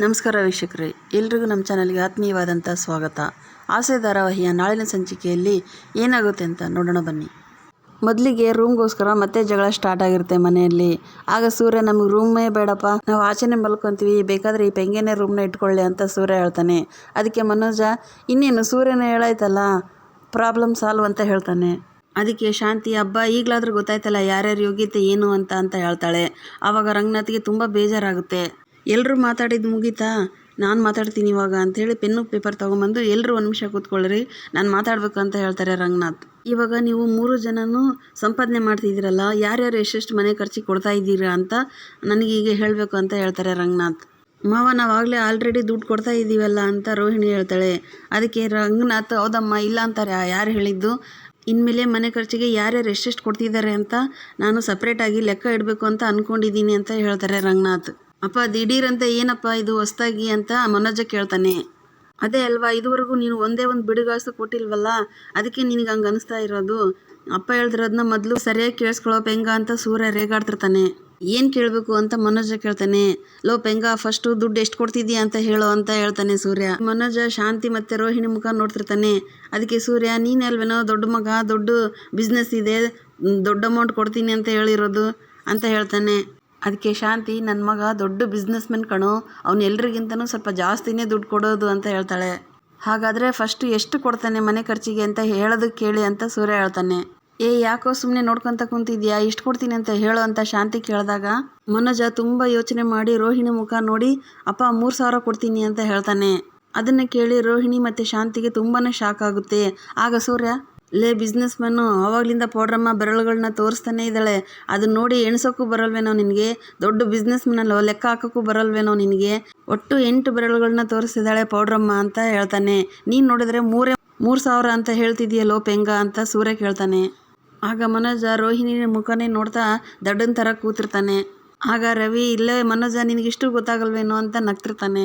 ನಮಸ್ಕಾರ ವೀಕ್ಷಕರೇ, ಎಲ್ರಿಗೂ ನಮ್ಮ ಚಾನಲ್ಗೆ ಆತ್ಮೀಯವಾದಂಥ ಸ್ವಾಗತ. ಆಸೆ ಧಾರಾವಾಹಿಯ ನಾಳಿನ ಸಂಚಿಕೆಯಲ್ಲಿ ಏನಾಗುತ್ತೆ ಅಂತ ನೋಡೋಣ ಬನ್ನಿ. ಮೊದಲಿಗೆ ರೂಮ್ಗೋಸ್ಕರ ಮತ್ತೆ ಜಗಳ ಸ್ಟಾರ್ಟ್ ಆಗಿರುತ್ತೆ ಮನೆಯಲ್ಲಿ. ಆಗ ಸೂರ್ಯ ನಮಗೆ ರೂಮೇ ಬೇಡಪ್ಪ, ನಾವು ಆಚೆನೆ ಮಲ್ಕೊತೀವಿ, ಬೇಕಾದರೆ ಈ ಪೆಂಗೆನೇ ರೂಮ್ನ ಇಟ್ಕೊಳ್ಳಿ ಅಂತ ಸೂರ್ಯ ಹೇಳ್ತಾನೆ. ಅದಕ್ಕೆ ಮನೋಜ, ಇನ್ನೇನು ಸೂರ್ಯನ ಹೇಳಾಯ್ತಲ್ಲ ಪ್ರಾಬ್ಲಮ್ ಸಾಲ್ವ್ ಅಂತ ಹೇಳ್ತಾನೆ. ಅದಕ್ಕೆ ಶಾಂತಿ ಹಬ್ಬ ಈಗಲಾದರೂ ಗೊತ್ತಾಯ್ತಲ್ಲ, ಯಾರ್ಯಾರು ಯೋಗ್ಯತೆ ಏನು ಅಂತ ಅಂತ ಹೇಳ್ತಾಳೆ. ಆವಾಗ ರಂಗನಾಥ್ಗೆ ತುಂಬ ಬೇಜಾರಾಗುತ್ತೆ. ಎಲ್ಲರೂ ಮಾತಾಡಿದ್ದು ಮುಗೀತಾ? ನಾನು ಮಾತಾಡ್ತೀನಿ ಇವಾಗ ಅಂಥೇಳಿ ಪೆನ್ನು, ಪೇಪರ್ ತೊಗೊಂಬಂದು ಎಲ್ಲರೂ ಒಂದು ನಿಮಿಷ ಕೂತ್ಕೊಳ್ಳ್ರಿ. ನಾನು ಮಾತಾಡಬೇಕು ಅಂತ ಹೇಳ್ತಾರೆ ರಂಗನಾಥ್. ಇವಾಗ ನೀವು ಮೂರು ಜನನೂ ಸಂಪಾದನೆ ಮಾಡ್ತಿದ್ದೀರಲ್ಲ, ಯಾರ್ಯಾರು ಎಷ್ಟೆಷ್ಟು ಮನೆ ಖರ್ಚಿಗೆ ಕೊಡ್ತಾ ಇದ್ದೀರಾ ಅಂತ ನನಗೀಗ ಹೇಳಬೇಕು ಅಂತ ಹೇಳ್ತಾರೆ ರಂಗನಾಥ್. ಮಾವ, ನಾವಾಗಲೇ ಆಲ್ರೆಡಿ ದುಡ್ಡು ಕೊಡ್ತಾ ಇದ್ದೀವಲ್ಲ ಅಂತ ರೋಹಿಣಿ ಹೇಳ್ತಾಳೆ. ಅದಕ್ಕೆ ರಂಗನಾಥ್, ಹೌದಮ್ಮ, ಇಲ್ಲ ಅಂತಾರೆ, ಯಾರು ಹೇಳಿದ್ದು? ಇನ್ಮೇಲೆ ಮನೆ ಖರ್ಚಿಗೆ ಯಾರ್ಯಾರು ಎಷ್ಟೆಷ್ಟು ಕೊಡ್ತಿದ್ದಾರೆ ಅಂತ ನಾನು ಸಪ್ರೇಟಾಗಿ ಲೆಕ್ಕ ಇಡಬೇಕು ಅಂತ ಅಂದ್ಕೊಂಡಿದ್ದೀನಿ ಅಂತ ಹೇಳ್ತಾರೆ ರಂಗನಾಥ್. ಅಪ್ಪ, ದಿಢೀರಂತೆ ಏನಪ್ಪ ಇದು ಹೊಸ್ತಾಗಿ ಅಂತ ಮನೋಜ ಕೇಳ್ತಾನೆ. ಅದೇ ಅಲ್ವಾ, ಇದುವರೆಗೂ ನೀನು ಒಂದೇ ಒಂದು ಬಿಡುಗಾಸು ಕೊಟ್ಟಿಲ್ವಲ್ಲ, ಅದಕ್ಕೆ ನಿನಗೆ ಹಂಗೆ ಅನಿಸ್ತಾ ಇರೋದು? ಅಪ್ಪ ಹೇಳ್ದಿರೋದನ್ನ ಮೊದಲು ಸರಿಯಾಗಿ ಕೇಳಿಸ್ಕೊಳ್ಳೋ ಪೆಂಗ ಅಂತ ಸೂರ್ಯ ರೇಗಾಡ್ತಿರ್ತಾನೆ. ಏನು ಕೇಳಬೇಕು ಅಂತ ಮನೋಜ ಕೇಳ್ತಾನೆ. ಲೋ ಪೆಂಗ, ಫಸ್ಟು ದುಡ್ಡು ಎಷ್ಟು ಕೊಡ್ತಿದ್ದೀಯ ಅಂತ ಹೇಳೋ ಅಂತ ಹೇಳ್ತಾನೆ ಸೂರ್ಯ. ಮನೋಜ ಶಾಂತಿ ಮತ್ತು ರೋಹಿಣಿ ಮುಖ ನೋಡ್ತಿರ್ತಾನೆ. ಅದಕ್ಕೆ ಸೂರ್ಯ, ನೀನು ಅಲ್ವೇನೋ ದೊಡ್ಡ ಮಗ, ದೊಡ್ಡ ಬಿಸ್ನೆಸ್ ಇದೆ, ದೊಡ್ಡ ಅಮೌಂಟ್ ಕೊಡ್ತೀನಿ ಅಂತ ಹೇಳಿರೋದು ಅಂತ ಹೇಳ್ತಾನೆ. ಅದಕ್ಕೆ, ಶಾಂತಿ ನನ್ನ ಮಗ ದೊಡ್ಡ ಬಿಸ್ನೆಸ್ ಮೆನ್ ಕಣೋ. ಅವ್ನು ಎಲ್ರಿಗಿಂತನೂ ಸ್ವಲ್ಪ ಜಾಸ್ತಿನೇ ದುಡ್ಡು ಕೊಡೋದು ಅಂತ ಹೇಳ್ತಾಳೆ. ಹಾಗಾದರೆ ಫಸ್ಟು ಎಷ್ಟು ಕೊಡ್ತಾನೆ ಮನೆ ಖರ್ಚಿಗೆ ಅಂತ ಹೇಳೋದಕ್ಕೆ ಕೇಳಿ ಅಂತ ಸೂರ್ಯ ಹೇಳ್ತಾನೆ. ಏ, ಯಾಕೋ ಸುಮ್ಮನೆ ನೋಡ್ಕೊಂತ ಕುಂತಿದ್ಯಾ? ಇಷ್ಟು ಕೊಡ್ತೀನಿ ಅಂತ ಹೇಳು ಅಂತ ಶಾಂತಿ ಕೇಳಿದಾಗ ಮನೋಜ ತುಂಬ ಯೋಚನೆ ಮಾಡಿ ರೋಹಿಣಿ ಮುಖ ನೋಡಿ, ಅಪ್ಪ, ಮೂರು ಸಾವಿರ ಕೊಡ್ತೀನಿ ಅಂತ ಹೇಳ್ತಾನೆ. ಅದನ್ನು ಕೇಳಿ ರೋಹಿಣಿ ಮತ್ತು ಶಾಂತಿಗೆ ತುಂಬಾ ಶಾಕ್ ಆಗುತ್ತೆ. ಆಗ ಸೂರ್ಯ ಲೇ ಬಿಸ್ನೆಸ್ ಮ್ಯಾನು ಆವಾಗಲಿಂದ ಪೌಡ್ರಮ್ಮ ಬೆರಳುಗಳನ್ನ ತೋರಿಸ್ತಾನೆ ಇದ್ದಾಳೆ. ಅದನ್ನ ನೋಡಿ ಎಣ್ಸೋಕ್ಕೂ ಬರಲ್ವೇನೋ ನಿನಗೆ? ದೊಡ್ಡ ಬಿಸ್ನೆಸ್ ಮ್ಯಾನಲ್ಲೋ ಲೆಕ್ಕ ಹಾಕೋಕ್ಕೂ ಬರಲ್ವೇನೋ ನಿನಗೆ? ಒಟ್ಟು ಎಂಟು ಬೆರಳುಗಳನ್ನ ತೋರಿಸ್ತಿದ್ದಾಳೆ ಪೌಡ್ರಮ್ಮ ಅಂತ ಹೇಳ್ತಾನೆ. ನೀನು ನೋಡಿದ್ರೆ ಮೂರೇ ಮೂರು ಸಾವಿರ ಅಂತ ಹೇಳ್ತಿದೆಯಲ್ಲೋ ಪೆಂಗ ಅಂತ ಸೂರ್ಯ ಕೇಳ್ತಾನೆ. ಆಗ ಮನೋಜ ರೋಹಿಣಿ ಮುಖನೇ ನೋಡ್ತಾ ದಡ್ಡನ ಥರ ಕೂತಿರ್ತಾನೆ. ಆಗ ರವಿ, ಇಲ್ಲೇ ಮನೋಜ ನಿನಗಿಷ್ಟು ಗೊತ್ತಾಗಲ್ವೇನೋ ಅಂತ ನಗ್ತಿರ್ತಾನೆ.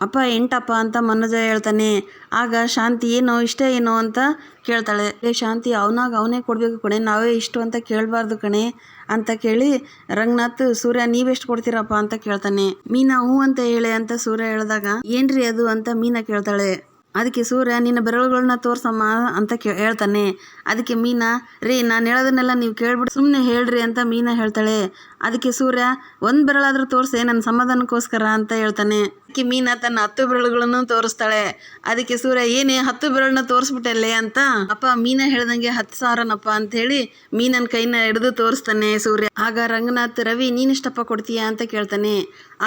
ಅಪ್ಪ ಎಂಟಪ್ಪ ಅಂತ ಮನೋಜ ಹೇಳ್ತಾನೆ. ಆಗ ಶಾಂತಿ, ಏನೋ, ಇಷ್ಟ ಏನೋ? ಅಂತ ಕೇಳ್ತಾಳೆ. ಏ, ಶಾಂತಿ, ಅವನಾಗ ಅವನೇ ಕೊಡಬೇಕು ಕಣೆ. ನಾವೇ ಇಷ್ಟು ಅಂತ ಕೇಳಬಾರ್ದು ಕಣೆ ಅಂತ ಕೇಳಿ ರಂಗನಾಥ್, ಸೂರ್ಯ, ನೀವೆಷ್ಟು ಕೊಡ್ತೀರಪ್ಪ? ಅಂತ ಕೇಳ್ತಾನೆ. ಮೀನಾ, ಹೂ ಅಂತ ಹೇಳಿ ಅಂತ ಸೂರ್ಯ ಹೇಳಿದಾಗ, ಏನ್ರಿ ಅದು? ಅಂತ ಮೀನಾ ಕೇಳ್ತಾಳೆ. ಅದಕ್ಕೆ ಸೂರ್ಯ, ನಿನ್ನ ಬೆರಳುಗಳನ್ನ ತೋರ್ಸಮ್ಮ ಅಂತ ಕೇ, ಹೇಳ್ತಾನೆ. ಅದಕ್ಕೆ ಮೀನಾ, ರೀ, ನಾನು ಹೇಳೋದನ್ನೆಲ್ಲ ನೀವು ಕೇಳ್ಬಿಟ್ಟು ಸುಮ್ಮನೆ ಹೇಳ್ರಿ ಅಂತ ಮೀನಾ ಹೇಳ್ತಾಳೆ. ಅದಕ್ಕೆ ಸೂರ್ಯ, ಒಂದು ಬೆರಳಾದರೂ ತೋರಿಸೆ ನನ್ನ ಸಮಾಧಾನಕ್ಕೋಸ್ಕರ ಅಂತ ಹೇಳ್ತಾನೆ. ಅದಕ್ಕೆ ಮೀನಾ ತನ್ನ ಹತ್ತು ಬೆರಳುಗಳನ್ನು ತೋರಿಸ್ತಾಳೆ. ಅದಕ್ಕೆ ಸೂರ್ಯ, ಏನೇ ಹತ್ತು ಬೆರಳನ್ನ ತೋರಿಸ್ಬಿಟ್ಟಲ್ಲೇ ಅಂತ. ಅಪ್ಪ, ಮೀನಾ ಹೇಳ್ದಂಗೆ ಹತ್ತು ಸಾವಿರನಪ್ಪ ಅಂತ ಹೇಳಿ ಮೀನನ್ ಕೈನ ಹಿಡಿದು ತೋರಿಸ್ತಾನೆ ಸೂರ್ಯ. ಆಗ ರಂಗನಾಥ್, ರವಿ ನೀನೆಷ್ಟಪ್ಪ ಕೊಡ್ತೀಯಾ ಅಂತ ಕೇಳ್ತಾನೆ.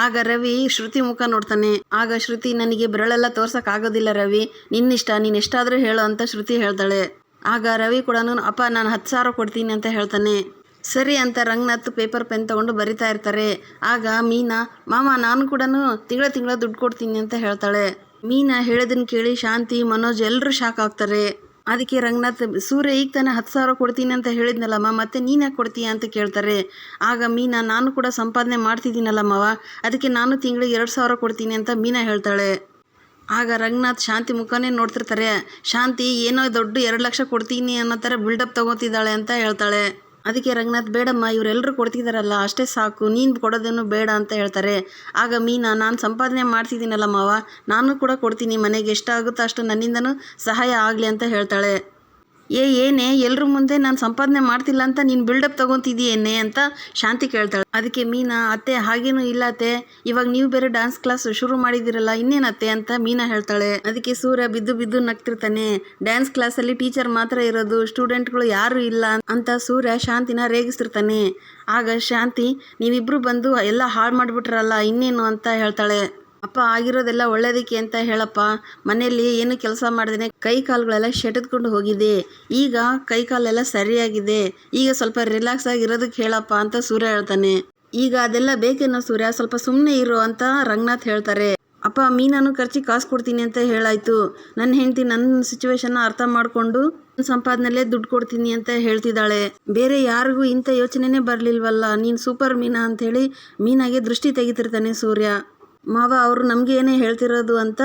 ಆಗ ರವಿ ಶ್ರುತಿ ಮುಖ ನೋಡ್ತಾನೆ. ಆಗ ಶ್ರುತಿ, ನನಗೆ ಬೆರಳೆಲ್ಲ ತೋರ್ಸಕ್ ಆಗೋದಿಲ್ಲ ರವಿ. ನಿನ್ನಿಷ್ಟ, ನೀನ್ ಎಷ್ಟಾದ್ರೂ ಹೇಳು ಅಂತ ಶ್ರುತಿ ಹೇಳ್ತಾಳೆ. ಆಗ ರವಿ ಕೂಡ ಅಪ್ಪ, ನಾನು ಹತ್ತು ಸಾವಿರ ಕೊಡ್ತೀನಿ ಅಂತ ಹೇಳ್ತಾನೆ. ಸರಿ ಅಂತ ರಂಗನಾಥ್ ಪೇಪರ್ ಪೆನ್ ತಗೊಂಡು ಬರಿತಾ ಇರ್ತಾರೆ. ಆಗ ಮೀನಾ, ಮಾಮ, ನಾನು ಕೂಡ ತಿಂಗಳ ತಿಂಗಳ ದುಡ್ಡು ಕೊಡ್ತೀನಿ ಅಂತ ಹೇಳ್ತಾಳೆ. ಮೀನಾ ಹೇಳೋದನ್ನ ಕೇಳಿ ಶಾಂತಿ, ಮನೋಜ್ ಎಲ್ಲರೂ ಶಾಕ್ ಆಗ್ತಾರೆ. ಅದಕ್ಕೆ ರಂಗನಾಥ್, ಸೂರ್ಯ, ಈಗ ತಾನೇ ಹತ್ತು ಸಾವಿರ ಕೊಡ್ತೀನಿ ಅಂತ ಹೇಳಿದ್ನಲ್ಲಮ್ಮ, ಮತ್ತೆ ನೀನು ಕೊಡ್ತೀಯ ಅಂತ ಕೇಳ್ತಾರೆ. ಆಗ ಮೀನಾ, ನಾನು ಕೂಡ ಸಂಪಾದನೆ ಮಾಡ್ತಿದ್ದೀನಲ್ಲಮ್ಮವ ಅದಕ್ಕೆ ನಾನು ತಿಂಗಳಿಗೆ ಎರಡು ಸಾವಿರ ಕೊಡ್ತೀನಿ ಅಂತ ಮೀನಾ ಹೇಳ್ತಾಳೆ. ಆಗ ರಂಗನಾಥ್ ಶಾಂತಿ ಮುಖನೇ ನೋಡ್ತಿರ್ತಾರೆ. ಶಾಂತಿ, ಏನೋ ದೊಡ್ಡ ಎರಡು ಲಕ್ಷ ಕೊಡ್ತೀನಿ ಅನ್ನೋ ಥರ ಬಿಲ್ಡಪ್ ತೊಗೋತಿದ್ದಾಳೆ ಅಂತ ಹೇಳ್ತಾಳೆ. ಅದಕ್ಕೆ ರಂಗನಾಥ್, ಬೇಡಮ್ಮ ಇವರೆಲ್ಲರೂ ಕೊಡ್ತಿದ್ದಾರಲ್ಲ ಅಷ್ಟೇ ಸಾಕು, ನೀನು ಕೊಡೋದೇನು ಬೇಡ ಅಂತ ಹೇಳ್ತಾರೆ. ಆಗ ಮೀನಾ, ನಾನು ಸಂಪಾದನೆ ಮಾಡ್ತಿದ್ದೀನಲ್ಲ ಮಾವ, ನಾನು ಕೂಡ ಕೊಡ್ತೀನಿ, ಮನೆಗೆ ಎಷ್ಟಾಗುತ್ತೋ ಅಷ್ಟು ನನ್ನಿಂದನೂ ಸಹಾಯ ಆಗಲಿ ಅಂತ ಹೇಳ್ತಾಳೆ. ಏ, ಏನೇ ಎಲ್ಲರ ಮುಂದೆ ನಾನು ಸಂಪಾದನೆ ಮಾಡ್ತಿಲ್ಲ ಅಂತ ನೀನು ಬಿಲ್ಡಪ್ ತೊಗೊತಿದ್ದೀಯೇನೆ ಅಂತ ಶಾಂತಿ ಕೇಳ್ತಾಳೆ. ಅದಕ್ಕೆ ಮೀನಾ, ಅತ್ತೆ ಹಾಗೇನೂ ಇಲ್ಲ ಅತ್ತೆ. ಇವಾಗ ನೀವು ಬೇರೆ ಡಾನ್ಸ್ ಕ್ಲಾಸ್ ಶುರು ಮಾಡಿದಿರಲ್ಲ ಇನ್ನೇನತ್ತೆ ಅಂತ ಮೀನಾ ಹೇಳ್ತಾಳೆ. ಅದಕ್ಕೆ ಸೂರ್ಯ ಬಿದ್ದು ಬಿದ್ದು ನಗ್ತಿರ್ತಾನೆ. ಡ್ಯಾನ್ಸ್ ಕ್ಲಾಸಲ್ಲಿ ಟೀಚರ್ ಮಾತ್ರ ಇರೋದು ಸ್ಟೂಡೆಂಟ್ಗಳು ಯಾರು ಇಲ್ಲ ಅಂತ ಸೂರ್ಯ ಶಾಂತಿನ ರೇಗಿಸ್ತಿರ್ತಾನೆ. ಆಗ ಶಾಂತಿ, ನೀವಿಬ್ರು ಬಂದು ಎಲ್ಲ ಹಾಳು ಮಾಡಿಬಿಟ್ರಲ್ಲ, ಇನ್ನೇನು ಅಂತ ಹೇಳ್ತಾಳೆ. ಅಪ್ಪ, ಆಗಿರೋದೆಲ್ಲ ಒಳ್ಳೇದಕ್ಕೆ ಅಂತ ಹೇಳಪ್ಪ. ಮನೆಯಲ್ಲಿ ಏನು ಕೆಲಸ ಮಾಡಿದೆ ಕೈ ಕಾಲುಗಳೆಲ್ಲ ಶೆಟದ್ಕೊಂಡು ಹೋಗಿದೆ. ಈಗ ಕೈ ಕಾಲೆಲ್ಲ ಸರಿಯಾಗಿದೆ. ಈಗ ಸ್ವಲ್ಪ ರಿಲ್ಯಾಕ್ಸ್ ಆಗಿರೋದಕ್ಕೆ ಹೇಳಪ್ಪ ಅಂತ ಸೂರ್ಯ ಹೇಳ್ತಾನೆ. ಈಗ ಅದೆಲ್ಲ ಬೇಕೇನೋ ಸೂರ್ಯ? ಸ್ವಲ್ಪ ಸುಮ್ಮನೆ ಇರು ಅಂತ ರಂಗನಾಥ್ ಹೇಳ್ತಾರೆ. ಅಪ್ಪ, ಮೀನನ್ನು ಖರ್ಚಿ ಕಾಸು ಕೊಡ್ತೀನಿ ಅಂತ ಹೇಳಾಯ್ತು. ನನ್ನ ಹೆಂಡತಿ ನನ್ನ ಸಿಚುವೇಶನ್ನ ಅರ್ಥ ಮಾಡಿಕೊಂಡು ಸಂಪಾದನೆಲ್ಲೇ ದುಡ್ಡು ಕೊಡ್ತೀನಿ ಅಂತ ಹೇಳ್ತಿದ್ದಾಳೆ. ಬೇರೆ ಯಾರಿಗೂ ಇಂಥ ಯೋಚನೆನೇ ಬರಲಿಲ್ವಲ್ಲ? ನೀನು ಸೂಪರ್ ಮೀನಾ ಅಂಥೇಳಿ ಮೀನಾಗೆ ದೃಷ್ಟಿ ತೆಗಿತಿರ್ತಾನೆ ಸೂರ್ಯ. ಮಾವ, ಅವರು ನಮ್ಗೆ ಏನೇ ಹೇಳ್ತಿರೋದು ಅಂತ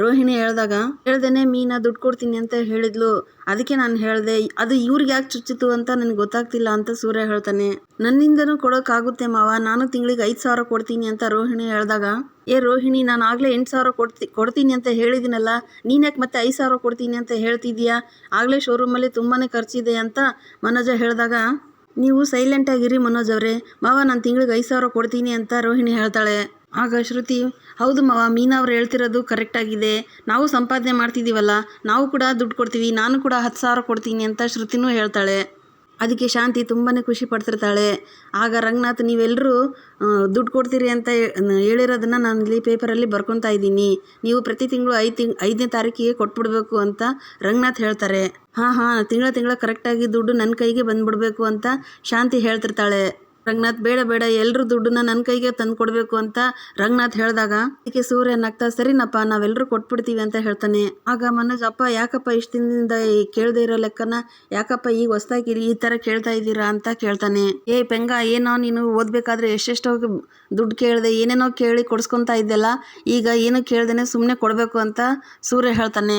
ರೋಹಿಣಿ ಹೇಳಿದಾಗ, ಹೇಳ್ದೇನೆ, ಮೀನಾ, ದುಡ್ಡು ಕೊಡ್ತೀನಿ ಅಂತ ಹೇಳಿದ್ಲು. ಅದಕ್ಕೆ ನಾನು ಹೇಳ್ದೆ. ಅದು ಇವ್ರಿಗೆ ಯಾಕೆ ಚುಚ್ಚಿತು ಅಂತ ನನಗೆ ಗೊತ್ತಾಗ್ತಿಲ್ಲ ಅಂತ ಸೂರ್ಯ ಹೇಳ್ತಾನೆ. ನನ್ನಿಂದನೂ ಕೊಡೋಕ್ಕಾಗುತ್ತೆ ಮಾವ. ನಾನು ತಿಂಗಳಿಗೆ ಐದು ಸಾವಿರ ಕೊಡ್ತೀನಿ ಅಂತ ರೋಹಿಣಿ ಹೇಳ್ದಾಗ, ಏ ರೋಹಿಣಿ, ನಾನು ಆಗಲೇ ಎಂಟು ಸಾವಿರ ಕೊಡ್ತಿ, ಕೊಡ್ತೀನಿ ಅಂತ ಹೇಳಿದ್ದೀನಲ್ಲ ನೀನ್ಯಾಕೆ ಮತ್ತೆ ಐದು ಸಾವಿರ ಕೊಡ್ತೀನಿ ಅಂತ ಹೇಳ್ತಿದ್ಯಾ? ಆಗಲೇ ಶೋರೂಮಲ್ಲಿ ತುಂಬಾ ಖರ್ಚಿದೆ ಅಂತ ಮನೋಜ ಹೇಳಿದಾಗ, ನೀವು ಸೈಲೆಂಟ್ ಆಗಿರಿ ಮನೋಜ್ ಅವರೇ. ಮಾವ, ನಾನು ತಿಂಗಳಿಗೆ ಐದು ಸಾವಿರ ಕೊಡ್ತೀನಿ ಅಂತ ರೋಹಿಣಿ ಹೇಳ್ತಾಳೆ. ಆಗ ಶ್ರುತಿ, ಹೌದು ಮಾವ, ಮೀನಾ ಅವ್ರು ಹೇಳ್ತಿರೋದು ಕರೆಕ್ಟ್ ಆಗಿದೆ. ನಾವು ಸಂಪಾದನೆ ಮಾಡ್ತಿದ್ದೀವಲ್ಲ, ನಾವು ಕೂಡ ದುಡ್ಡು ಕೊಡ್ತೀವಿ, ನಾನು ಕೂಡ ಹತ್ತು ಸಾವಿರ ಕೊಡ್ತೀನಿ ಅಂತ ಶ್ರುತಿನೂ ಹೇಳ್ತಾಳೆ. ಅದಕ್ಕೆ ಶಾಂತಿ ತುಂಬಾ ಖುಷಿ ಪಡ್ತಿರ್ತಾಳೆ. ಆಗ ರಂಗನಾಥ್ ನೀವೆಲ್ಲರೂ ದುಡ್ಡು ಕೊಡ್ತೀರಿ ಅಂತ ಹೇಳಿರೋದನ್ನು ನಾನು ಇಲ್ಲಿ ಪೇಪರಲ್ಲಿ ಬರ್ಕೊತಾ ಇದ್ದೀನಿ. ನೀವು ಪ್ರತಿ ತಿಂಗಳು ಐದು ತಿಂಗ್, ಐದನೇ ತಾರೀಕಿಗೆ ಕೊಟ್ಬಿಡ್ಬೇಕು ಅಂತ ರಂಗನಾಥ್ ಹೇಳ್ತಾರೆ. ಹಾಂ ಹಾಂ, ತಿಂಗಳ ತಿಂಗಳ ಕರೆಕ್ಟಾಗಿ ದುಡ್ಡು ನನ್ನ ಕೈಗೆ ಬಂದ್ಬಿಡ್ಬೇಕು ಅಂತ ಶಾಂತಿ ಹೇಳ್ತಿರ್ತಾಳೆ. ರಂಗನಾಥ್, ಬೇಡ ಬೇಡ ಎಲ್ಲರೂ ದುಡ್ಡನ್ನ ನನ್ನ ಕೈಗೆ ತಂದು ಕೊಡಬೇಕು ಅಂತ ರಂಗನಾಥ್ ಹೇಳಿದಾಗ ಅದಕ್ಕೆ ಸೂರ್ಯ ನಗ್ತಾ ಸರಿನಪ್ಪ ನಾವೆಲ್ಲರೂ ಕೊಟ್ಬಿಡ್ತೀವಿ ಅಂತ ಹೇಳ್ತಾನೆ. ಆಗ ಮನೋಜ್, ಅಪ್ಪ, ಯಾಕಪ್ಪ ಇಷ್ಟು ದಿನದಿಂದ ಕೇಳದೆ ಇರೋ ಲೆಕ್ಕನ, ಯಾಕಪ್ಪ ಈಗ ಹೊಸ್ದಾಗಿ ಈ ಥರ ಕೇಳ್ತಾ ಇದ್ದೀರಾ? ಅಂತ ಕೇಳ್ತಾನೆ. ಏ, ಪೆಂಗ, ಏನೋ ನೀನು ಓದಬೇಕಾದ್ರೆ ಎಷ್ಟೆಷ್ಟೋ ದುಡ್ಡು ಕೇಳಿದೆ, ಏನೇನೋ ಕೇಳಿ ಕೊಡಿಸ್ಕೊತಾ ಇದ್ದೆಲ್ಲ, ಈಗ ಏನು ಕೇಳ್ದೇನೆ ಸುಮ್ಮನೆ ಕೊಡಬೇಕು ಅಂತ ಸೂರ್ಯ ಹೇಳ್ತಾನೆ.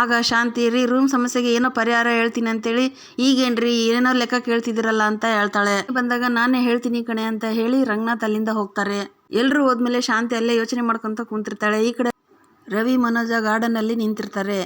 ಆಗ ಶಾಂತಿ ರೀ ರೂಮ್ ಸಮಸ್ಯೆಗೆ ಏನೋ ಪರಿಹಾರ ಹೇಳ್ತೀನಿ ಅಂತೇಳಿ, ಈಗೇನ್ರಿ ಏನೋ ಲೆಕ್ಕ ಕೇಳ್ತಿದ್ದೀರಲ್ಲ ಅಂತ ಹೇಳ್ತಾಳೆ. ಬಂದಾಗ ನಾನೇ ಹೇಳ್ತೀನಿ ಕಣೆ ಅಂತ ಹೇಳಿ ರಂಗನಾಥ್ ಅಲ್ಲಿಂದ ಹೋಗ್ತಾರೆ. ಎಲ್ಲರೂ ಹೋದ್ಮೇಲೆ ಶಾಂತಿ ಅಲ್ಲೇ ಯೋಚನೆ ಮಾಡ್ಕೊತ ಕುಂತಿರ್ತಾಳೆ. ಈ ಕಡೆ ರವಿ, ಮನೋಜ ಗಾರ್ಡನಲ್ಲಿ ನಿಂತಿರ್ತಾರೆ.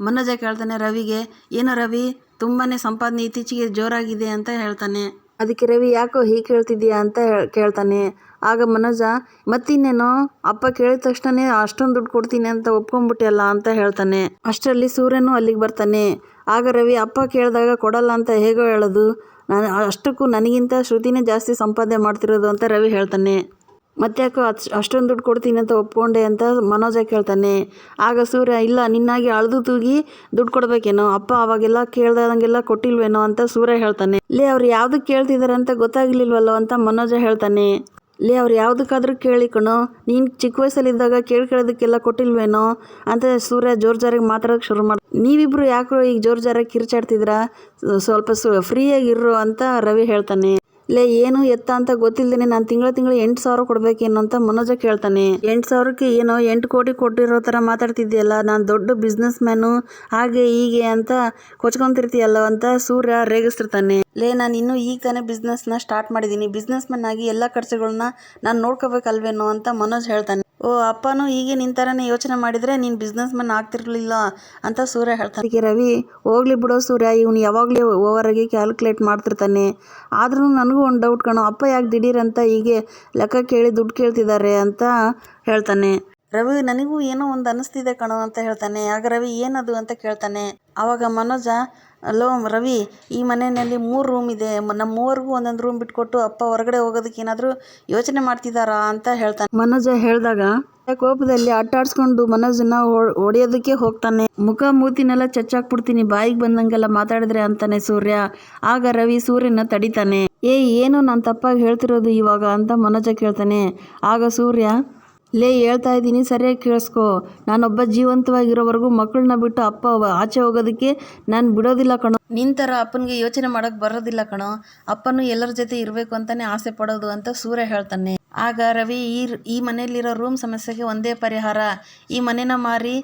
ಮನೋಜ ಕೇಳ್ತಾನೆ, ರವಿಗೆ, ಏನೋ ರವಿ ತುಂಬಾ ಸಂಪಾದನೆ ಇತ್ತೀಚೆಗೆ ಜೋರಾಗಿದೆ ಅಂತ ಹೇಳ್ತಾನೆ. ಅದಕ್ಕೆ, ರವಿ, ಯಾಕೋ ಹೀಗೆ ಕೇಳ್ತಿದ್ಯಾ ಅಂತ ಕೇಳ್ತಾನೆ. ಆಗ ಮನೋಜ, ಮತ್ತಿನ್ನೇನು? ಅಪ್ಪ ಕೇಳಿದ ತಕ್ಷಣನೇ ಅಷ್ಟೊಂದು ದುಡ್ಡು ಕೊಡ್ತೀನಿ ಅಂತ ಒಪ್ಕೊಂಡ್ಬಿಟ್ಟಿಯಲ್ಲ ಅಂತ ಹೇಳ್ತಾನೆ. ಅಷ್ಟರಲ್ಲಿ ಸೂರ್ಯನೂ ಅಲ್ಲಿಗೆ ಬರ್ತಾನೆ. ಆಗ ರವಿ, ಅಪ್ಪ ಕೇಳಿದಾಗ ಕೊಡಲ್ಲ ಅಂತ ಹೇಗೋ ಹೇಳೋದು? ನಾನು ಅಷ್ಟಕ್ಕೂ ನನಗಿಂತ ಶ್ರುತಿನೇ ಜಾಸ್ತಿ ಸಂಪಾದನೆ ಮಾಡ್ತಿರೋದು ಅಂತ ರವಿ ಹೇಳ್ತಾನೆ. ಮತ್ತ್ಯಾಕೋ ಅಚ್ ಅಷ್ಟೊಂದು ದುಡ್ಡು ಕೊಡ್ತೀನಿ ಅಂತ ಒಪ್ಕೊಂಡೆ ಅಂತ ಮನೋಜ ಕೇಳ್ತಾನೆ. ಆಗ ಸೂರ್ಯ, ಇಲ್ಲ, ನಿನ್ನಾಗಿ ಅಳ್ದು ತೂಗಿ ದುಡ್ಡು ಕೊಡ್ಬೇಕೇನೋ? ಅಪ್ಪ ಅವಾಗೆಲ್ಲ ಕೇಳ್ದಂಗೆಲ್ಲ ಕೊಟ್ಟಿಲ್ವೇನೋ ಅಂತ ಸೂರ್ಯ ಹೇಳ್ತಾನೆ. ಲೇ, ಅವ್ರು ಯಾವ್ದಕ್ಕೆ ಕೇಳ್ತಿದ್ದಾರೆ ಅಂತ ಗೊತ್ತಾಗ್ಲಿಲ್ವಲ್ಲೋ ಅಂತ ಮನೋಜ ಹೇಳ್ತಾನೆ. ಲೇ, ಅವ್ರು ಯಾವುದಕ್ಕಾದ್ರೂ ಕೇಳಿ ಕಣೋ. ನೀನು ಚಿಕ್ಕ ವಯಸ್ಸಲ್ಲಿದ್ದಾಗ ಕೇಳಿ ಕೇಳೋದಕ್ಕೆಲ್ಲ ಕೊಟ್ಟಿಲ್ವೇನೋ? ಅಂತ ಸೂರ್ಯ ಜೋರ್ ಜಾರಿಗೆ ಮಾತಾಡೋಕೆ ಶುರು ಮಾಡಿ ನೀವಿಬ್ಬರು ಯಾಕೋ ಈಗ ಜೋರ್ ಜಾರಾಗಿ ಕಿರ್ಚಾಡ್ತಿದ್ರಾ ಸ್ವಲ್ಪ ಸು ಫ್ರೀಯಾಗಿರ್ರು ಅಂತ ರವಿ ಹೇಳ್ತಾನೆ. ಲೇ, ಏನು ಎತ್ತ ಅಂತ ಗೊತ್ತಿಲ್ಲದೇನೆ ನಾನು ತಿಂಗಳ ತಿಂಗಳು ಎಂಟು ಸಾವಿರ ಕೊಡ್ಬೇಕೇನೋ ಅಂತ ಮನೋಜ ಕೇಳ್ತಾನೆ. ಎಂಟು ಸಾವಿರಕ್ಕೆ ಏನೋ ಎಂಟು ಕೋಟಿ ಕೊಟ್ಟಿರೋ ಥರ ಮಾತಾಡ್ತಿದ್ಯಲ್ಲ ನಾನು ದೊಡ್ಡ ಬಿಸ್ನೆಸ್ ಮ್ಯಾನು ಹಾಗೆ ಹೀಗೆ ಅಂತ ಕೊಚ್ಕೊಂತಿರ್ತೀಯಲ್ಲ ಅಂತ ಸೂರ್ಯ ರೇಗಿಸ್ತಿರ್ತಾನೆ. ಲೇ, ನಾನು ಇನ್ನೂ ಈಗ ತಾನೇ ಬಿಸ್ನೆಸ್ನ ಸ್ಟಾರ್ಟ್ ಮಾಡಿದ್ದೀನಿ ಬಿಸ್ನೆಸ್ ಮ್ಯಾನ್ ಆಗಿ ಎಲ್ಲ ಖರ್ಚುಗಳನ್ನ ನಾನು ನೋಡ್ಕೋಬೇಕಲ್ವೇನೋ ಅಂತ ಮನೋಜ್ ಹೇಳ್ತಾನೆ. ಅಪ್ಪನೂ ಹೀಗೆ ಥರನೇ ಯೋಚನೆ ಮಾಡಿದರೆ ನೀನು ಬಿಸ್ನೆಸ್ ಮ್ಯಾನ್ ಆಗ್ತಿರ್ಲಿಲ್ಲ ಅಂತ ಸೂರ್ಯ ಹೇಳ್ತಾನೆ. ಅದಕ್ಕೆ ರವಿ ಹೋಗ್ಲಿ ಬಿಡೋ ಸೂರ್ಯ ಇವನು ಯಾವಾಗಲೇ ಓವರಾಗಿ ಕ್ಯಾಲ್ಕುಲೇಟ್ ಮಾಡ್ತಿರ್ತಾನೆ. ಆದ್ರೂ ನನಗೂ ಒಂದು ಡೌಟ್ ಕಣೋ ಅಪ್ಪ ಯಾಕೆ ದಿಢೀರಂತ ಅಂತ ಹೀಗೆ ಲೆಕ್ಕ ಕೇಳಿ ದುಡ್ಡು ಕೇಳ್ತಿದ್ದಾರೆ ಅಂತ ಹೇಳ್ತಾನೆ. ರವಿ ನನಗೂ ಏನೋ ಒಂದು ಅನಿಸ್ತಿದೆ ಕಣೋ ಅಂತ ಹೇಳ್ತಾನೆ. ಆಗ ರವಿ ಏನದು ಅಂತ ಕೇಳ್ತಾನೆ. ಆವಾಗ ಮನೋಜ ಅಲೋ ರವಿ, ಈ ಮನೆಯಲ್ಲಿ ಮೂರು ರೂಮ್ ಇದೆ. ನಮ್ಮ ಮೂವರಿಗೂ ಒಂದೊಂದು ರೂಮ್ ಬಿಟ್ಕೊಟ್ಟು ಅಪ್ಪ ಹೊರಗಡೆ ಹೋಗೋದಕ್ಕೆ ಏನಾದರೂ ಯೋಚನೆ ಮಾಡ್ತಿದ್ದಾರಾ ಅಂತ ಹೇಳ್ತಾನೆ. ಮನೋಜ ಹೇಳಿದಾಗ ಕೋಪದಲ್ಲಿ ಅಟ್ಟಾಡ್ಸ್ಕೊಂಡು ಮನೋಜನ್ನ ಹೊಡೆಯೋದಕ್ಕೆ ಹೋಗ್ತಾನೆ. ಮುಖ ಮೂತಿನೆಲ್ಲ ಚಚ್ಚಾಕ್ಬಿಡ್ತೀನಿ, ಬಾಯಿಗೆ ಬಂದಂಗೆಲ್ಲ ಮಾತಾಡಿದ್ರೆ ಅಂತಾನೆ ಸೂರ್ಯ. ಆಗ ರವಿ ಸೂರ್ಯನ ತಡಿತಾನೆ. ಏ ಏನು ನಾನು ತಪ್ಪಾಗಿ ಹೇಳ್ತಿರೋದು ಇವಾಗ ಅಂತ ಮನೋಜ ಕೇಳ್ತಾನೆ. ಆಗ ಸೂರ್ಯ ಲೇ ಹೇಳ್ತಾ ಇದ್ದೀನಿ ಸರಿಯಾಗಿ ಕೇಳಿಸ್ಕೊ. ನಾನೊಬ್ಬ ಜೀವಂತವಾಗಿರೋವರೆಗೂ ಮಕ್ಕಳನ್ನ ಬಿಟ್ಟು ಅಪ್ಪ ಆಚೆ ಹೋಗೋದಕ್ಕೆ ನಾನು ಬಿಡೋದಿಲ್ಲ ಕಣೋ. ನಿನ್ನ ಥರ ಅಪ್ಪನಿಗೆ ಯೋಚನೆ ಮಾಡೋಕೆ ಬರೋದಿಲ್ಲ ಕಣೋ. ಅಪ್ಪನು ಎಲ್ಲರ ಜೊತೆ ಇರಬೇಕು ಅಂತಾನೆ ಆಸೆ ಪಡೋದು ಅಂತ ಸೂರ್ಯ ಹೇಳ್ತಾನೆ. ಆಗ ರವಿ ಈ ಈ ಮನೆಯಲ್ಲಿರೋ ರೂಮ್ ಸಮಸ್ಯೆಗೆ ಒಂದೇ ಪರಿಹಾರ. ಈ ಮನೆನ ಮಾರಿ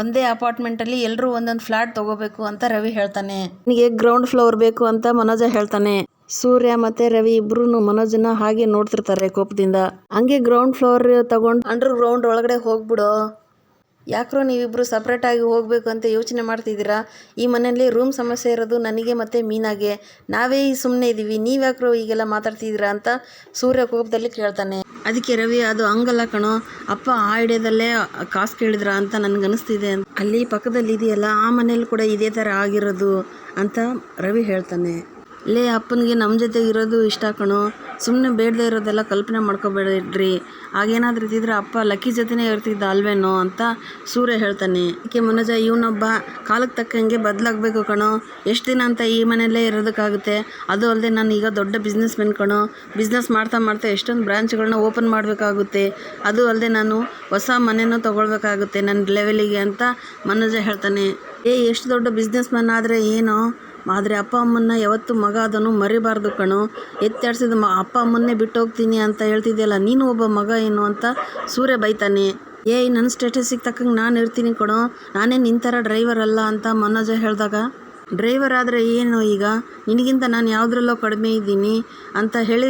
ಒಂದೇ ಅಪಾರ್ಟ್ಮೆಂಟಲ್ಲಿ ಎಲ್ಲರೂ ಒಂದೊಂದು ಫ್ಲಾಟ್ ತಗೋಬೇಕು ಅಂತ ರವಿ ಹೇಳ್ತಾನೆ. ನನಗೆ ಗ್ರೌಂಡ್ ಫ್ಲೋರ್ ಬೇಕು ಅಂತ ಮನೋಜ ಹೇಳ್ತಾನೆ. ಸೂರ್ಯ ಮತ್ತೆ ರವಿ ಇಬ್ರು ಮನೋಜನ ಹಾಗೆ ನೋಡ್ತಿರ್ತಾರೆ ಕೋಪದಿಂದ. ಹಂಗೆ ಗ್ರೌಂಡ್ ಫ್ಲೋರ್ ತಗೊಂಡು ಅಂಡರ್ ಗ್ರೌಂಡ್ ಒಳಗಡೆ ಹೋಗ್ಬಿಡು. ಯಾಕ್ರೋ ನೀವಿಬ್ರು ಸಪ್ರೇಟಾಗಿ ಹೋಗಬೇಕು ಅಂತ ಯೋಚನೆ ಮಾಡ್ತಿದ್ದೀರಾ? ಈ ಮನೆಯಲ್ಲಿ ರೂಮ್ ಸಮಸ್ಯೆ ಇರೋದು ನನಗೆ ಮತ್ತು ಮೀನಾಗೆ. ನಾವೇ ಈ ಸುಮ್ಮನೆ ಇದ್ದೀವಿ ನೀವ್ಯಾಕ್ರೋ ಈಗೆಲ್ಲ ಮಾತಾಡ್ತಿದ್ದೀರಾ ಅಂತ ಸೂರ್ಯ ಕೋಪದಲ್ಲಿ ಕೇಳ್ತಾನೆ. ಅದಕ್ಕೆ ರವಿ, ಅದು ಹಂಗಲ್ಲ ಕಣೋ, ಅಪ್ಪ ಆ ಐಡಿಯಾದಲ್ಲೇ ಕಾಸು ಕೇಳಿದ್ರ ಅಂತ ನನಗನ್ನಿಸ್ತಿದೆ ಅಲ್ಲಿ ಪಕ್ಕದಲ್ಲಿ ಇದೆಯಲ್ಲ ಆ ಮನೇಲಿ ಕೂಡ ಇದೇ ಥರ ಆಗಿರೋದು ಅಂತ ರವಿ ಹೇಳ್ತಾನೆ. ಲೇ, ಅಪ್ಪನಿಗೆ ನಮ್ಮ ಜೊತೆ ಇರೋದು ಇಷ್ಟ ಕಣೋ. ಸುಮ್ಮನೆ ಬೇಡದೇ ಇರೋದೆಲ್ಲ ಕಲ್ಪನೆ ಮಾಡ್ಕೋಬೇಡ್ರಿ. ಆಗೇನಾದ್ರೂ ಇದ್ದಿದ್ರೆ ಅಪ್ಪ ಲಕ್ಕಿ ಜೊತೆನೇ ಇರ್ತಿದ್ದ ಅಲ್ವೇನೋ ಅಂತ ಸೂರ್ಯ ಹೇಳ್ತಾನೆ. ಅದಕ್ಕೆ ಮನೋಜ, ಇವನೊಬ್ಬ ಕಾಲಕ್ಕೆ ತಕ್ಕಂಗೆ ಬದಲಾಗಬೇಕು ಕಣೋ. ಎಷ್ಟು ದಿನ ಅಂತ ಈ ಮನೆಯಲ್ಲೇ ಇರೋದಕ್ಕಾಗುತ್ತೆ. ಅದು ಅಲ್ಲದೆ ನಾನು ಈಗ ದೊಡ್ಡ ಬಿಸ್ನೆಸ್ ಮೆನ್ ಕಣೋ. ಬಿಸ್ನೆಸ್ ಮಾಡ್ತಾ ಮಾಡ್ತಾ ಎಷ್ಟೊಂದು ಬ್ರಾಂಚ್ಗಳನ್ನ ಓಪನ್ ಮಾಡಬೇಕಾಗುತ್ತೆ. ಅದು ಅಲ್ಲದೆ ನಾನು ಹೊಸ ಮನೆನೂ ತೊಗೊಳ್ಬೇಕಾಗುತ್ತೆ ನನ್ನ ಲೆವೆಲಿಗೆ ಅಂತ ಮನೋಜ ಹೇಳ್ತಾನೆ. ಏ, ಎಷ್ಟು ದೊಡ್ಡ ಬಿಸ್ನೆಸ್ ಮ್ಯಾನ್ ಆದರೆ ಏನೋ? ಆದರೆ ಅಪ್ಪ ಅಮ್ಮನ್ನ ಯಾವತ್ತೂ ಮಗ ಅದನ್ನು ಮರಿಬಾರ್ದು ಕಣೋ. ಎತ್ತಾಡ್ಸಿದ ಮ, ಅಪ್ಪ ಅಮ್ಮನ್ನೇ ಬಿಟ್ಟು ಹೋಗ್ತೀನಿ ಅಂತ ಹೇಳ್ತಿದ್ಯಲ್ಲ, ನೀನು ಒಬ್ಬ ಮಗ ಏನು ಅಂತ ಸೂರ್ಯ ಬೈತಾನೆ. ಏಯ್ ನನ್ನ ಸ್ಟೇಟಸಿಗೆ ತಕ್ಕಂಗೆ ನಾನು ಇರ್ತೀನಿ ಕಣೋ. ನಾನೇ ನಿಂತಾರ ಡ್ರೈವರ್ ಅಲ್ಲ ಅಂತ ಮನೋಜ ಹೇಳಿದಾಗ ಡ್ರೈವರ್ ಆದರೆ ಏನು ಈಗ? ನಿನಗಿಂತ ನಾನು ಯಾವುದ್ರಲ್ಲೋ ಕಡಿಮೆ ಇದ್ದೀನಿ ಅಂತ ಹೇಳಿ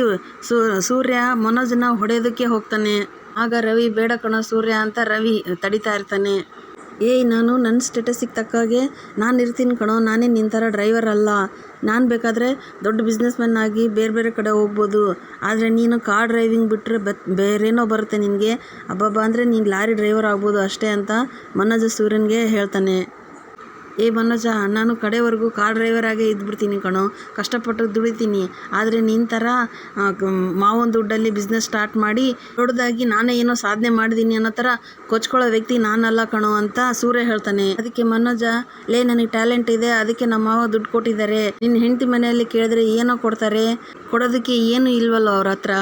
ಸೂರ್ಯ ಮನೋಜನ ಹೊಡೆಯೋದಕ್ಕೆ ಹೋಗ್ತಾನೆ. ಆಗ ರವಿ, ಬೇಡ ಕಣೋ ಸೂರ್ಯ ಅಂತ ರವಿ ತಡಿತಾ ಇರ್ತಾನೆ. ಏಯ್, ನಾನು ನನ್ನ ಸ್ಟೇಟಸ್ಸಿಗೆ ತಕ್ಕಾಗೆ ನಾನು ಇರ್ತೀನಿ ಕಣೋ, ನಾನೇ ನಿನ್ನ ಥರ ಡ್ರೈವರ್ ಅಲ್ಲ. ನಾನು ಬೇಕಾದರೆ ದೊಡ್ಡ ಬಿಸ್ನೆಸ್ ಮ್ಯಾನ್ ಆಗಿ ಬೇರೆ ಬೇರೆ ಕಡೆ ಹೋಗ್ಬೋದು. ಆದರೆ ನೀನು ಕಾರ್ ಡ್ರೈವಿಂಗ್ ಬಿಟ್ಟರೆ ಬತ್, ಬೇರೇನೋ ಬರುತ್ತೆ ನಿನಗೆ. ಅಬ್ಬಬ್ಬ, ಅಂದರೆ ನೀನು ಲಾರಿ ಡ್ರೈವರ್ ಆಗ್ಬೋದು ಅಷ್ಟೇ ಅಂತ ಮನೋಜ ಸೂರ್ಯನಿಗೆ ಹೇಳ್ತಾನೆ. ಏ ಮನೋಜ, ನಾನು ಕಡೆವರೆಗೂ ಕಾರ್ ಡ್ರೈವರ್ ಆಗೇ ಇದ್ಬಿಡ್ತೀನಿ ಕಣೋ. ಕಷ್ಟಪಟ್ಟು ದುಡಿತೀನಿ. ಆದರೆ ನಿನ್ನ ಥರ ಮಾವನ ದುಡ್ಡಲ್ಲಿ ಬಿಸ್ನೆಸ್ ಸ್ಟಾರ್ಟ್ ಮಾಡಿ ದೊಡ್ಡದಾಗಿ ನಾನೇ ಏನೋ ಸಾಧನೆ ಮಾಡಿದ್ದೀನಿ ಅನ್ನೋ ಥರ ಕೊಚ್ಕೊಳ್ಳೋ ವ್ಯಕ್ತಿ ನಾನಲ್ಲ ಕಣೋ ಅಂತ ಸೂರ್ಯ ಹೇಳ್ತಾನೆ. ಅದಕ್ಕೆ ಮನೋಜ, ಲೇ ನನಗೆ ಟ್ಯಾಲೆಂಟ್ ಇದೆ, ಅದಕ್ಕೆ ನಮ್ಮ ಮಾವ ದುಡ್ಡು ಕೊಟ್ಟಿದ್ದಾರೆ. ನಿನ್ನ ಹೆಂಡತಿ ಮನೆಯಲ್ಲಿ ಕೇಳಿದ್ರೆ ಏನೋ ಕೊಡ್ತಾರೆ? ಕೊಡೋದಕ್ಕೆ ಏನು ಇಲ್ವಲ್ಲ ಅವ್ರ ಹತ್ರ?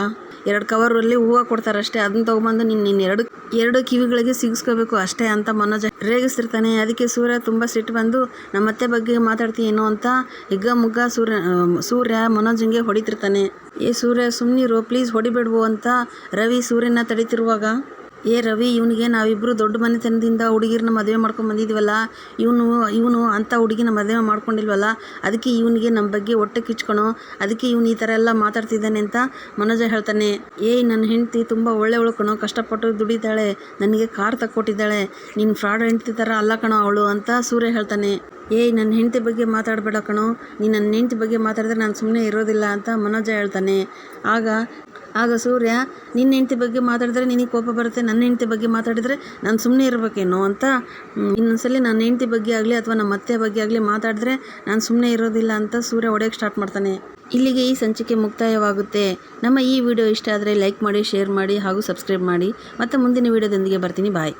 ಎರಡು ಕವರಲ್ಲಿ ಹೂವು ಕೊಡ್ತಾರೆ ಅಷ್ಟೇ ಅದನ್ನ ತೊಗೊಂಬಂದು ನಿನ್ನ ನಿನ್ನ ಎರಡು ಎರಡು ಕಿವಿಗಳಿಗೆ ಸಿಗಿಸ್ಕೋಬೇಕು ಅಷ್ಟೇ ಅಂತ ಮನೋಜ ರೇಗಿಸ್ತಿರ್ತಾನೆ. ಅದಕ್ಕೆ ಸೂರ್ಯ ತುಂಬ ಸಿಟ್ಟು ಬಂದು, ನಮ್ಮ ಅತ್ತೆ ಬಗ್ಗೆ ಮಾತಾಡ್ತೀಯೇನೋ ಅಂತ ಹಿಗ್ಗ ಮುಗ್ಗ ಸೂರ್ಯ ಸೂರ್ಯ ಮನೋಜಂಗೆ ಹೊಡಿತಿರ್ತಾನೆ. ಏ ಸೂರ್ಯ ಸುಮ್ಮನಿರು ಪ್ಲೀಸ್ ಹೊಡಿಬೇಡ್ವು ಅಂತ ರವಿ ಸೂರ್ಯನ ತಡಿತಿರುವಾಗ ಏ ರವಿ, ಇವನಿಗೆ ನಾವಿಬ್ಬರು ದೊಡ್ಡ ಮನೆತನದಿಂದ ಹುಡುಗಿರನ್ನ ಮದುವೆ ಮಾಡ್ಕೊಂಡು ಬಂದಿದ್ವಲ್ಲ, ಇವನು ಇವನು ಅಂಥ ಹುಡುಗಿನ ಮದುವೆ ಮಾಡ್ಕೊಂಡಿಲ್ವಲ್ಲ, ಅದಕ್ಕೆ ಇವನಿಗೆ ನಮ್ಮ ಬಗ್ಗೆ ಹೊಟ್ಟೆ ಕಿಚ್ಕೊಣೋ, ಅದಕ್ಕೆ ಇವನು ಈ ಥರ ಎಲ್ಲ ಮಾತಾಡ್ತಿದ್ದಾನೆ ಅಂತ ಮನೋಜ ಹೇಳ್ತಾನೆ. ಏ ನನ್ನ ಹೆಂಡತಿ ತುಂಬ ಒಳ್ಳೆ ಉಳ್ಕೊಣೋ ಕಷ್ಟಪಟ್ಟು ದುಡಿತಾಳೆ ನನಗೆ ಕಾರ್ ತಕ್ಕೊಟ್ಟಿದ್ದಾಳೆ, ನೀನು ಫ್ರಾಡ್ ಹೆಂಡತಿ ಥರ ಅಲ್ಲ ಕಣೋ ಅವಳು ಅಂತ ಸೂರ್ಯ ಹೇಳ್ತಾನೆ. ಏಯ್ ನನ್ನ ಹೆಂಡತಿ ಬಗ್ಗೆ ಮಾತಾಡಬೇಡ ಕಣೋ. ನೀನು ನನ್ನ ಹೆಂಡತಿ ಬಗ್ಗೆ ಮಾತಾಡಿದ್ರೆ ನಾನು ಸುಮ್ಮನೆ ಇರೋದಿಲ್ಲ ಅಂತ ಮನೋಜ ಹೇಳ್ತಾನೆ. ಆಗ ಆಗ ಸೂರ್ಯ ನಿನ್ನ ಹೆಂಡತಿ ಬಗ್ಗೆ ಮಾತಾಡಿದ್ರೆ ನಿನಗೆ ಕೋಪ ಬರುತ್ತೆ ನನ್ನ ಹೆಂಡತಿ ಬಗ್ಗೆ ಮಾತಾಡಿದರೆ ನಾನು ಸುಮ್ಮನೆ ಇರಬೇಕೇನೋ ಅಂತ. ಇನ್ನೊಂದ್ಸಲ ನನ್ನ ಹೆಂಡತಿ ಬಗ್ಗೆ ಆಗಲಿ ಅಥವಾ ನಮ್ಮ ಅತ್ತೆ ಬಗ್ಗೆ ಆಗಲಿ ಮಾತಾಡಿದ್ರೆ ನಾನು ಸುಮ್ಮನೆ ಇರೋದಿಲ್ಲ ಅಂತ ಸೂರ್ಯ ಹೊಡೆಯೋಕ್ಕೆ ಸ್ಟಾರ್ಟ್ ಮಾಡ್ತಾನೆ. ಇಲ್ಲಿಗೆ ಈ ಸಂಚಿಕೆ ಮುಕ್ತಾಯವಾಗುತ್ತೆ. ನಮ್ಮ ಈ ವಿಡಿಯೋ ಇಷ್ಟ ಆದರೆ ಲೈಕ್ ಮಾಡಿ, ಶೇರ್ ಮಾಡಿ ಹಾಗೂ ಸಬ್ಸ್ಕ್ರೈಬ್ ಮಾಡಿ. ಮತ್ತು ಮುಂದಿನ ವಿಡಿಯೋದೊಂದಿಗೆ ಬರ್ತೀನಿ. ಬಾಯ್.